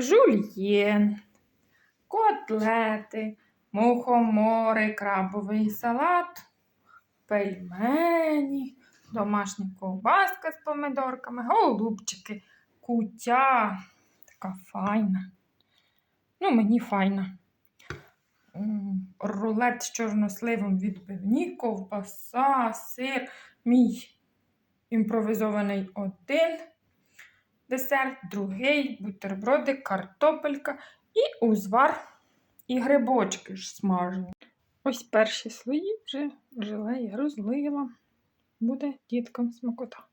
жульєн, котлети, мухомори, крабовий салат, пельмені, домашня ковбаска з помидорками, голубчики, кутя. Така файна. Ну, мені файна. Рулет з чорносливом відбивні, ковбаса, сир, мій імпровізований один десерт, другий, бутерброди, картопелька і узвар, і грибочки ж смажені. Ось перші слої вже желе я розлила. Буде діткам смакота.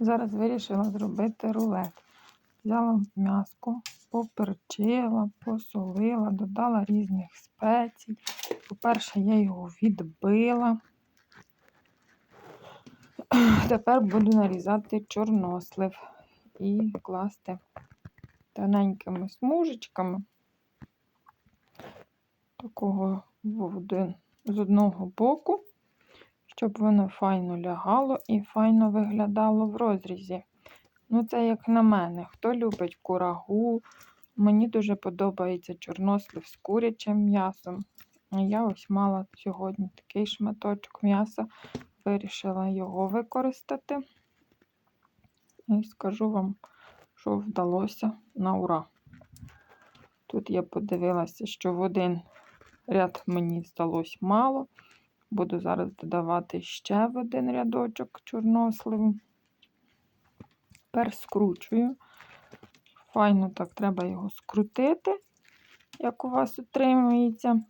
Зараз вирішила зробити рулет. Взяла м'яско, поперчила, посолила, додала різних спецій. По-перше, я його відбила. Тепер буду нарізати чорнослив і класти тоненькими смужечками. Такого один, з одного боку, щоб воно файно лягало і файно виглядало в розрізі. Ну, це як на мене. Хто любить курагу, мені дуже подобається чорнослив з курячим м'ясом. Я ось мала сьогодні такий шматочок м'яса, вирішила його використати. І скажу вам, що вдалося на ура. Тут я подивилася, що в один ряд мені здалось мало. Буду зараз додавати ще в один рядочок чорносливу. Тепер скручую. Файно так треба його скрутити, як у вас утримується.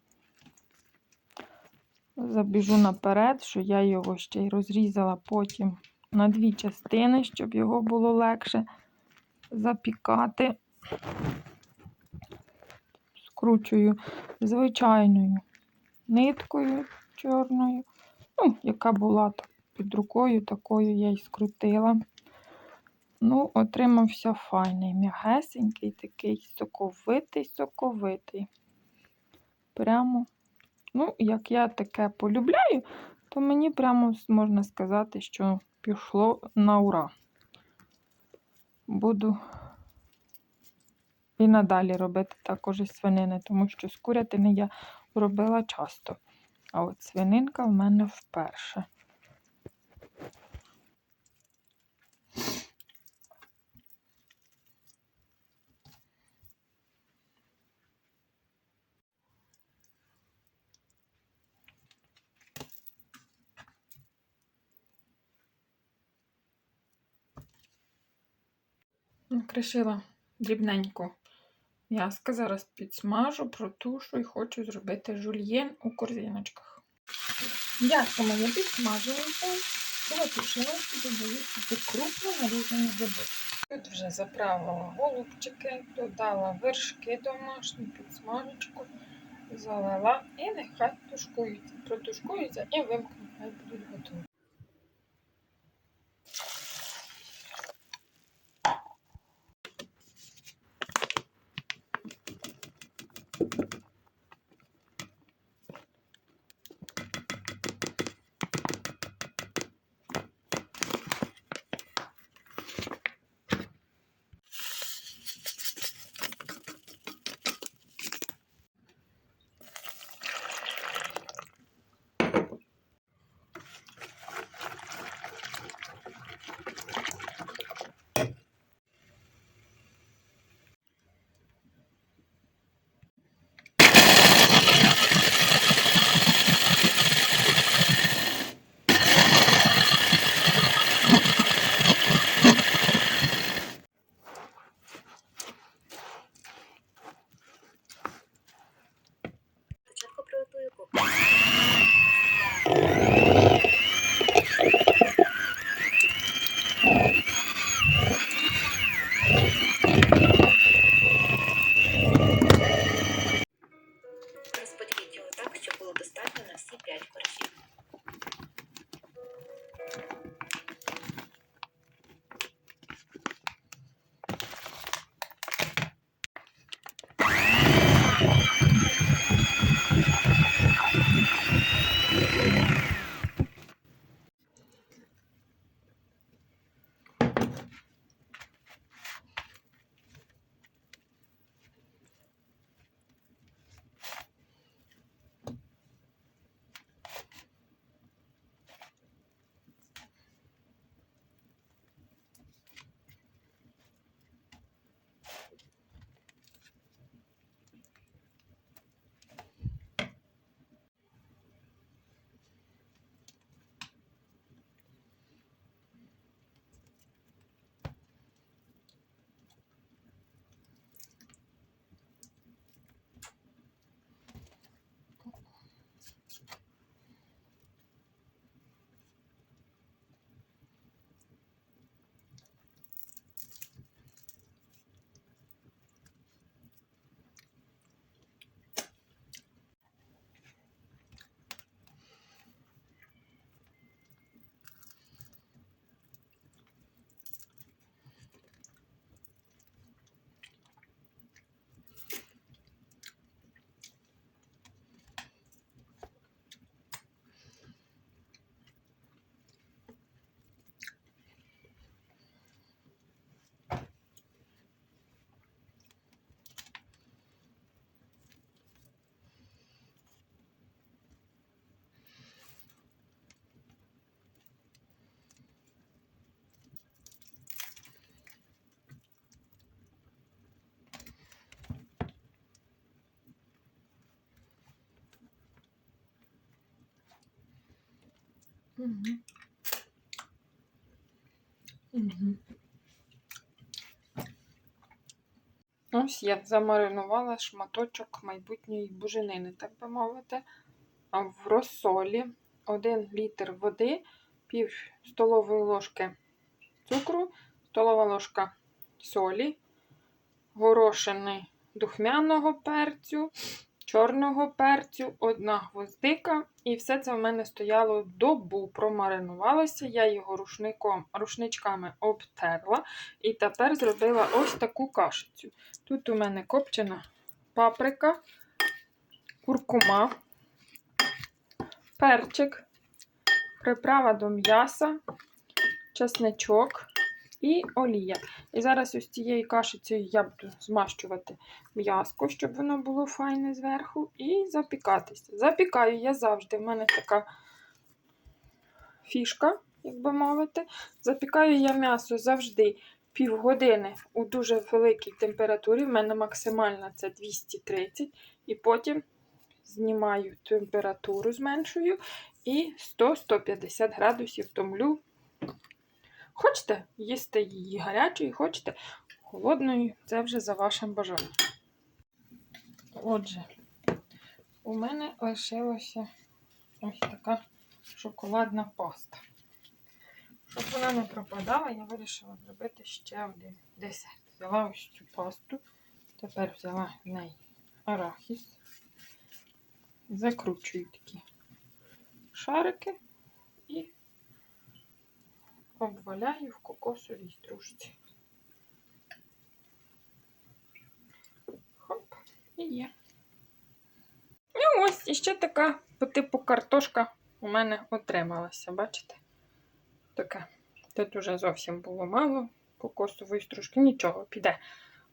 Забіжу наперед, що я його ще й розрізала потім на дві частини, щоб його було легше запікати. Скручую звичайною ниткою чорною, ну, яка була під рукою, такою я й скрутила. Ну, отримався файний, м'ягесенький, такий соковитий, соковитий. Прямо, ну, як я таке полюбляю, то мені прямо можна сказати, що пішло на ура. Буду і надалі робити також із свинини, тому що з курятини я робила часто. А от свининка в мене вперше. Накришила дрібненько м'яска. Зараз підсмажу, протушу і хочу зробити жульєн у корзиночках. М'ясо моє підсмажилося, протушилося, додаю сюди крупно нарізані грибочки. Тут вже заправила голубчики, додала вершки домашні, підсмажечку, залила і нехай тушкуються, протушкуються і вимкну, хай будуть готові. Угу. Угу. Ось я замаринувала шматочок майбутньої буженини, так би мовити, в розсолі 1 літр води, пів столової ложки цукру, столова ложка солі, горошини духмяного перцю, чорного перцю, одна гвоздика. І все це в мене стояло добу, промаринувалося. Я його рушником, рушничками обтерла. І тепер зробила ось таку кашицю. Тут у мене копчена паприка, куркума, перчик, приправа до м'яса, чесничок і олія. І зараз ось цією кашицею я буду змащувати м'яско, щоб воно було файне зверху, і запікатися. Запікаю я завжди. В мене така фішка, як би мовити. Запікаю я м'ясо завжди півгодини у дуже великій температурі. В мене максимальна це 230. І потім знімаю температуру, зменшую і 100-150 градусів томлю. Хочете їсти її гарячою, хочете холодною, це вже за вашим бажанням. Отже, у мене лишилася ось така шоколадна паста. Щоб вона не пропадала, я вирішила зробити ще один десерт. Взяла ось цю пасту, тепер взяла в неї арахіс, закручую такі шарики і обваляю в кокосовій стружці. Хоп, і є. І ось іще така по типу картошка у мене отрималася, бачите? Таке. Тут уже зовсім було мало кокосової стружки. Нічого, піде.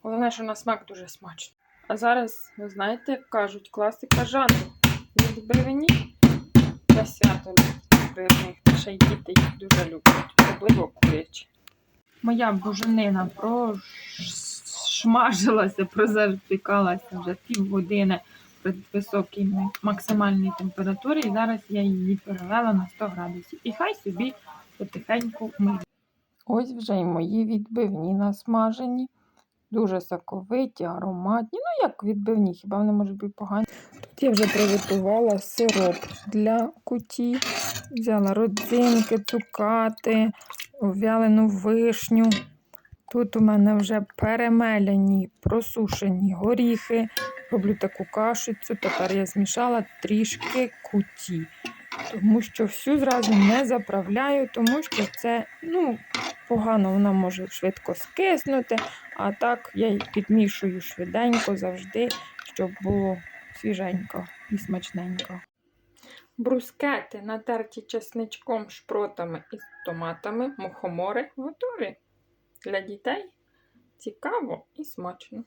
Головне, що на смак дуже смачно. А зараз, ви знаєте, як кажуть, класика жанру. Відбивні та свято відбивних. Ще й діти їх дуже люблять, особливо курячі. Моя буженина прошмажилася, прозапікалася вже півгодини при високій максимальній температурі. І зараз я її перевела на 100 градусів. І хай собі потихеньку миє. Ось вже й мої відбивні насмажені. Дуже соковиті, ароматні. Ну, як відбивні, хіба вони можуть бути погані. Я вже приготувала сироп для куті. Взяла родзинки, цукати, вялену вишню. Тут у мене вже перемеляні, просушені горіхи. Роблю таку кашицю. Тепер я змішала трішки куті. Тому що всю зразу не заправляю, тому що це ну, погано вона може швидко скиснути. А так я й підмішую швиденько завжди, щоб було свіженько і смачненько. Брускети, натерті чесничком, шпротами і томатами, мухомори готові. Для дітей цікаво і смачно.